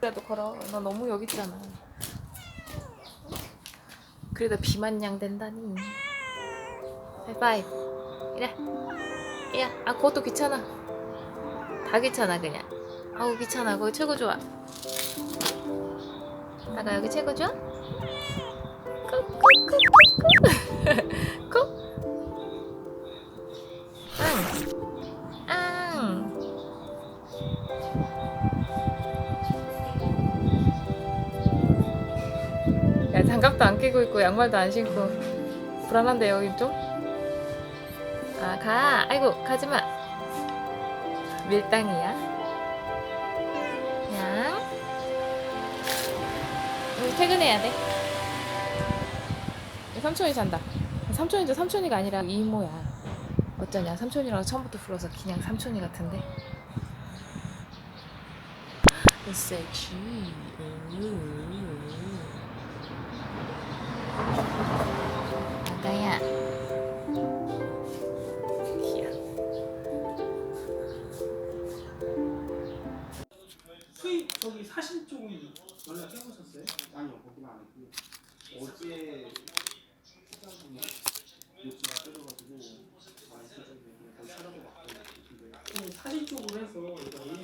그래도 걸어. 너 너무 여기 있잖아. 그래도 비만냥 된다니. 하이파이브. 이래. 야, 아 그것도 귀찮아. 다 귀찮아 그냥. 아우 귀찮아. 그거 최고 좋아. 나가 여기 최고 좋아? 꾹꾹꾹꾹꾹. 앙. 앙. 야 장갑도 안 끼고 있고 양말도 안 신고 불안한데 여기 좀? 아 가. 아이고 가지 마. 밀당이야. 양. 우리 퇴근해야 돼. 삼촌이 잔다. 삼촌인데 삼촌이가 아니라 이모야. 어쩌냐 삼촌이라고 처음부터 불러서 그냥 삼촌이 같은데. 섹시. 수입 저기 사신 쪽은 연락해 보셨어요? 아니요, 거기는 안 했고요. 어제 사장님이 욕수가 떨어가지고 많이 터졌는데 거기 찾